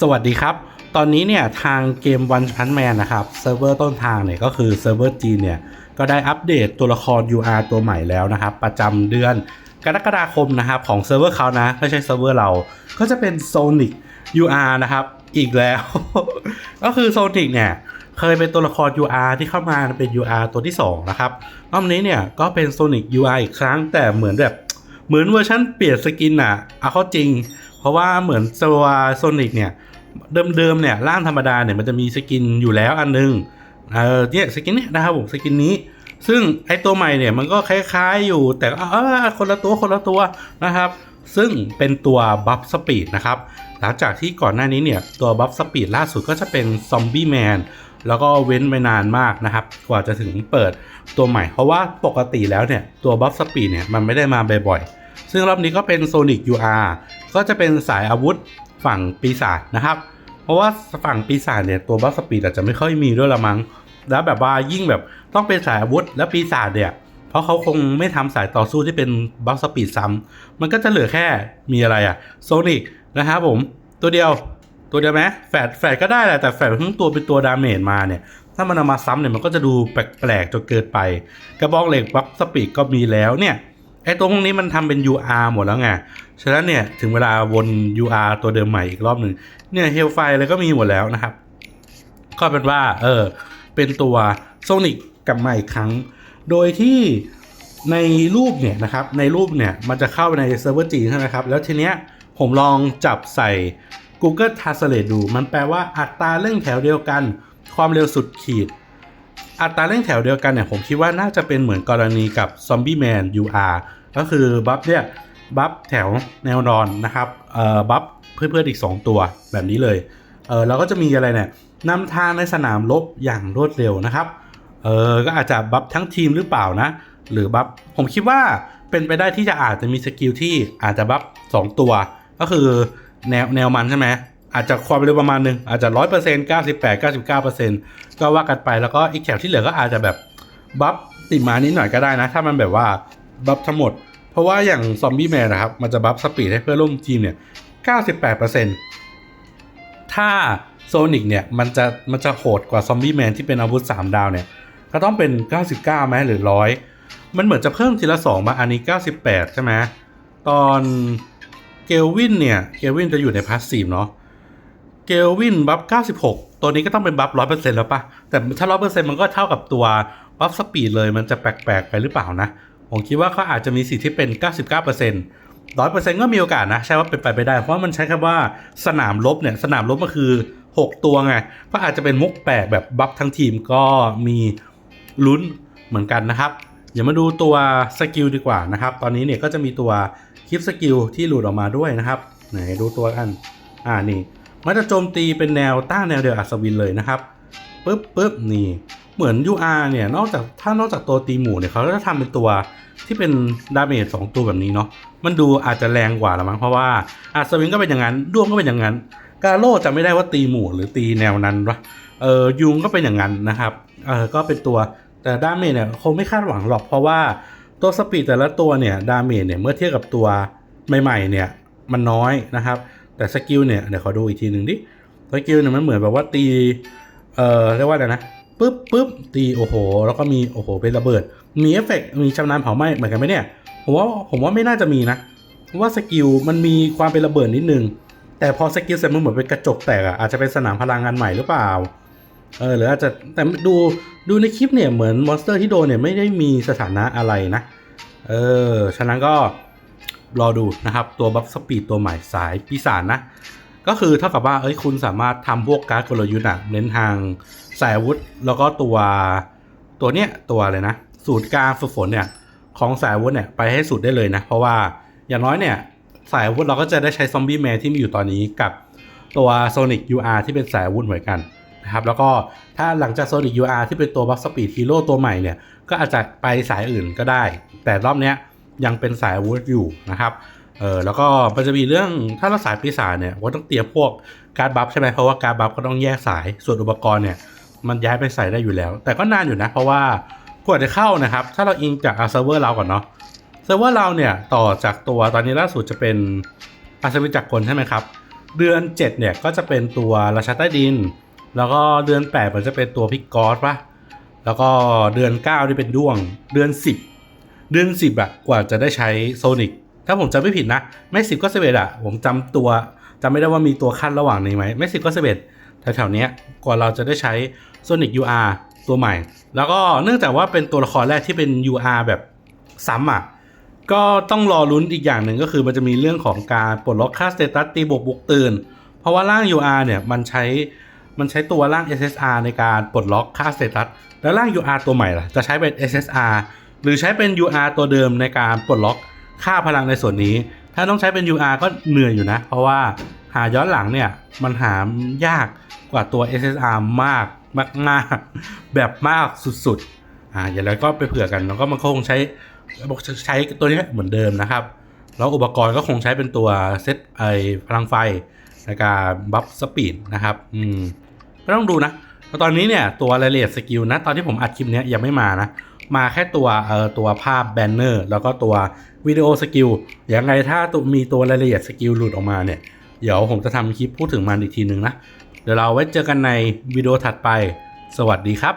สวัสดีครับ ตอนนี้เนี่ยทางเกม One Punch Man นะครับเซิร์ฟเวอร์ต้นทางเนี่ยก็คือเซิร์ฟเวอร์จีนเนี่ยก็ได้อัปเดตตัวละคร UR ตัวใหม่แล้วนะครับ ประจำเดือนกรกฎาคมนะครับของเซิร์ฟเวอร์เขานะไม่ใช่เซิร์ฟเวอร์เรา ก็จะเป็น Sonic UR นะครับอีกแล้ว ก็คือ Sonic เนี่ยเคยเป็นตัวละคร UR ที่เข้ามาเป็น UR ตัวที่ 2 นะครับรอบนี้เนี่ยก็เป็น Sonic UR อีกครั้งแต่เหมือนแบบเหมือนเวอร์ชันเปลี่ยนสกินอะเอาเข้าจริง เพราะว่าเหมือนตัวโซนิกเนี่ยเดิมๆเนี่ยร่างธรรมดาเนี่ยมันจะมีสกินอยู่แล้วอันนึงเออเนี่ยสกินเนี่ยนะครับผมสกินนี้ ซึ่งไอตัวใหม่เนี่ยมันก็คล้ายๆอยู่แต่ก็เออคนละตัวคนละตัวนะครับ ซึ่งเป็นตัวบัฟสปีดนะครับหลังจากที่ก่อนหน้านี้เนี่ยตัวบัฟสปีดล่าสุดก็จะเป็นซอมบี้แมนแล้วก็เว้นไปนานมากนะครับ กว่าจะถึงเปิดตัวใหม่ เพราะว่าปกติแล้วเนี่ยตัวบัฟสปีดเนี่ยมันไม่ได้มาบ่อยๆซึ่งรอบนี้ก็เป็น Sonic UR ก็จะเป็นสายอาวุธฝั่งปีศาจนะครับ เพราะว่าฝั่งปีศาจเนี่ยตัวบัฟสปีดอาจจะไม่ค่อยมีด้วยละมั้งแล้วแบบว่ายิ่งแบบต้องเป็นสายอาวุธและปีศาจเนี่ย เพราะเขาคงไม่ทำสายต่อสู้ที่เป็นบัฟสปีดซ้ำมันก็จะเหลือแค่มีอะไรอะโซนิกนะครับผมตัวเดียวตัวเดียวไหมแฝดแฝดก็ได้แหละแต่แฝดทั้งตัวเป็นตัวดาเมจมาเนี่ย ถ้ามันเอามาซ้ำเนี่ยมันก็จะดูแปลกๆจนเกินไป กระบอกเหล็กบัฟสปีดก็มีแล้วเนี่ย ไอ้ตรงนี้มันทำเป็น UR หมดแล้วไง ฉะนั้นเนี่ยถึงเวลาวน UR ตัวเดิมใหม่อีกรอบหนึ่งเนี่ยเฮลไฟอะไรก็มีหมดแล้วนะครับ ก็เป็นว่าเออเป็นตัวโซนิกกลับมาอีกครั้ง โดยที่ในรูปเนี่ยนะครับในรูปเนี่ยมันจะเข้าไปในเซิร์ฟเวอร์จีนใช่ไหมครับ แล้วทีเนี้ยผมลองจับใส่ Google Translate ดู มันแปลว่าอัตราเร่งแถวเดียวกัน ความเร็วสุดขีด อัตราเร่งแถวเดียวกันเนี่ยผมคิดว่าน่าจะเป็นเหมือนกรณีกับ Zombie Man UR ก็คือบัฟเนี่ยบัฟแถวแนวนอนนะครับเอ่อบัฟเพื่อนๆอีก 2 ตัวแบบนี้เลยเออเราก็จะมีอะไรเนี่ยนำทางในสนามรบอย่างรวดเร็วนะครับเออก็อาจจะบัฟทั้งทีมหรือเปล่านะ หรือบัฟผมคิดว่าเป็นไปได้ที่จะอาจจะมีสกิลที่อาจจะบัฟ2ตัว ก็คือแนวแนวมันใช่ไหม อาจจะความเร็วประมาณหนึ่งอาจจะร้อยเปอร์เซ็นต์เก้าสิบแปดเก้าสิบเก้าเปอร์เซ็นต์ก็ว่ากันไปแล้วก็อีกแถวที่เหลือก็อาจจะแบบบัฟติดมานิดหน่อยก็ได้นะ ถ้ามันแบบว่าบัฟทั้งหมด เพราะว่าอย่างซอมบี้แมนนะครับ มันจะบัฟสปีดให้เพื่อนร่วมทีมเนี่ยเก้าสิบแปดเปอร์เซ็นต์ถ้าโซนิกเนี่ยมันจะมันจะโหดกว่าซอมบี้แมนที่เป็นอาวุธ3ดาวเนี่ยก็ต้องเป็น 99ไหมหรือ100มันเหมือนจะเพิ่มทีละ2มาอันนี้ 98 ใช่ไหมตอนเกลวินเนี่ย เกลวินจะอยู่ในพาสซีฟเนาะ เกลวินบัฟ 96 ตัวนี้ก็ต้องเป็นบัฟ 100%แล้วปะแต่ถ้า 100%มันก็เท่ากับตัวบัฟสปีดเลยมันจะแปลก ๆ ไปหรือเปล่านะ ผมคิดว่าเขาอาจจะมีสิทธิ์ที่เป็น 99%ร้อยเปอร์เซ็นต์ก็มีโอกาสนะ ใช่ว่าเป็นไปไม่ได้ เพราะมันใช้คำว่าสนามรบเนี่ย สนามรบมันคือ 6 ตัวไง ก็อาจจะเป็นมุกแปลกแบบบัฟทั้งทีมก็มีลุ้นเหมือนกันนะครับเดี๋ยวมาดูตัวสกิลดีกว่านะครับ ตอนนี้เนี่ยก็จะมีตัวคลิปสกิลที่หลุดออกมาด้วยนะครับ ไหนดูตัวกัน อ่านี่ มันจะโจมตีเป็นแนวต้านแนวเดียวอัศวินเลยนะครับปึ๊บปึ๊บนี่เหมือน UR เนี่ยนอกจากถ้านอกจากตัวตีหมู่เนี่ยเขาจะทำเป็นตัวที่เป็นดาเมจสองตัวแบบนี้เนาะมันดูอาจจะแรงกว่าละมั้งเพราะว่าอัศวินก็เป็นอย่างนั้นด้วงก็เป็นอย่างนั้น กาโร่จะไม่ได้ว่าตีหมู่หรือตีแนวนั้นวะเออยุงก็เป็นอย่างนั้นนะครับเออก็เป็นตัวแต่ดาเมจเนี่ยคงไม่คาดหวังหรอกเพราะว่าตัวสปีดแต่ละตัวเนี่ยดาเมจเนี่ยเมื่อเทียบกับตัวใหม่ๆเนี่ยมันน้อยนะครับ แต่สกิลเนี่ยเดี๋ยวขอดูอีกทีหนึ่งดิสกิลเนี่ยมันเหมือนแบบว่าตี เอ่อเรียกว่าอะไรนะปึ๊บปึ๊บตีโอ้โห แล้วก็มีโอ้โหเป็นระเบิด มีเอฟเฟกต์มีชำนาญเผาไหม้เหมือนกันไหมเนี่ยผมว่าผมว่าไม่น่าจะมีนะว่าสกิลมันมีความเป็นระเบิดนิดนึง แต่พอสกิลเสร็จมันเหมือนเป็นกระจกแตกอะอาจจะเป็นสนามพลังงานใหม่หรือเปล่าเออหรืออาจจะแต่ดูดูในคลิปเนี่ยเหมือนมอนสเตอร์ที่โดนเนี่ยไม่ได้มีสถานะอะไรนะ เออ ฉะนั้นก็ รอดูนะครับตัวบัฟสปีดตัวใหม่สายปีศาจนะ ก็คือเท่ากับว่าเอ้ยคุณสามารถทำพวกการ์ดกลยุทธ์อะเน้นทางสายอาวุธ แล้วก็ตัวตัวเนี้ยตัวอะไรนะ สูตรการฝึกฝนเนี่ยของสายอาวุธเนี่ยไปให้สุดได้เลยนะ เพราะว่าอย่างน้อยเนี่ยสายอาวุธเราก็จะได้ใช้ซอมบี้แมนที่มีอยู่ตอนนี้กับตัว Sonic UR ที่เป็นสายอาวุธเหมือนกันนะครับแล้วก็ถ้าหลังจาก Sonic UR ที่เป็นตัวบัฟสปีดฮีโร่ตัวใหม่เนี่ยก็อาจจะไปสายอื่นก็ได้ แต่รอบเนี้ย ยังเป็นสายอาวุธอยู่นะครับเออแล้วก็มันจะมีเรื่องถ้าเราสายปีศาจเนี่ยว่าต้องเตรียมพวกการบัฟใช่ไหมเพราะว่าการบัฟก็ต้องแยกสายส่วนอุปกรณ์เนี่ยมันย้ายไปใส่ได้อยู่แล้ว แต่ก็นานอยู่นะ เพราะว่ากว่าจะเข้านะครับ ถ้าเราอิงจากเซิร์ฟเวอร์เราก่อนเนาะเซิร์ฟเวอร์เราเนี่ยต่อจากตัวตอนนี้ล่าสุดจะเป็นอาสวิจักรกลใช่ไหมครับ เดือน 7 เนี่ยก็จะเป็นตัวราชาใต้ดิน แล้วก็เดือน8มันจะเป็นตัวพิกกอสปะแล้วก็เดือน9ที่เป็นด้วง เดือน 10 เดือน10อะกว่าจะได้ใช้โซนิกถ้าผมจำไม่ผิดนะ ไม่10ก็11อะผมจำตัวจำไม่ได้ว่ามีตัวขั้นระหว่างนี้ไหมไม่10ก็11แถวๆนี้กว่าเราจะได้ใช้ Sonic UR ตัวใหม่ แล้วก็เนื่องจากว่าเป็นตัวละครแรกที่เป็น UR แบบซ้ำอะก็ต้องรอลุ้นอีกอย่างหนึ่งก็คือมันจะมีเรื่องของการปลดล็อกค่าสเตตัสตีบวกบุกตื่น เพราะว่าร่าง UR เนี่ยมันใช้มันใช้ตัวร่าง SSR ในการปลดล็อกค่าสเตตัสแล้วร่าง UR ตัวใหม่ล่ะจะใช้เป็น SSR หรือใช้เป็น UR ตัวเดิมในการปลดล็อกค่าพลังในส่วนนี้ ถ้าต้องใช้เป็น UR ก็เหนื่อยอยู่นะ เพราะว่าหาย้อนหลังเนี่ย มันหายากกว่าตัว SSR มากมากมากแบบมากสุดๆ อ่าอย่างไรก็ไปเผื่อกัน แล้วก็มันคงใช้บอกใช้ตัวนี้เหมือนเดิมนะครับ แล้วอุปกรณ์ก็คงใช้เป็นตัวเซตไอพลังไฟในการบัฟสปีดนะครับ อืมไม่ต้องดูนะแล้วตอนนี้เนี่ยตัวรายละเอียดสกิลนะ ตอนที่ผมอัดคลิปนี้ยังไม่มานะ มาแค่ตัวเอ่อตัวภาพแบนเนอร์แล้วก็ตัววิดีโอสกิลยังไงถ้าตัวมีตัวรายละเอียดสกิลหลุดออกมาเนี่ย เดี๋ยวผมจะทำคลิปพูดถึงมันอีกทีหนึ่งนะ เดี๋ยวเราไว้เจอกันในวิดีโอถัดไป สวัสดีครับ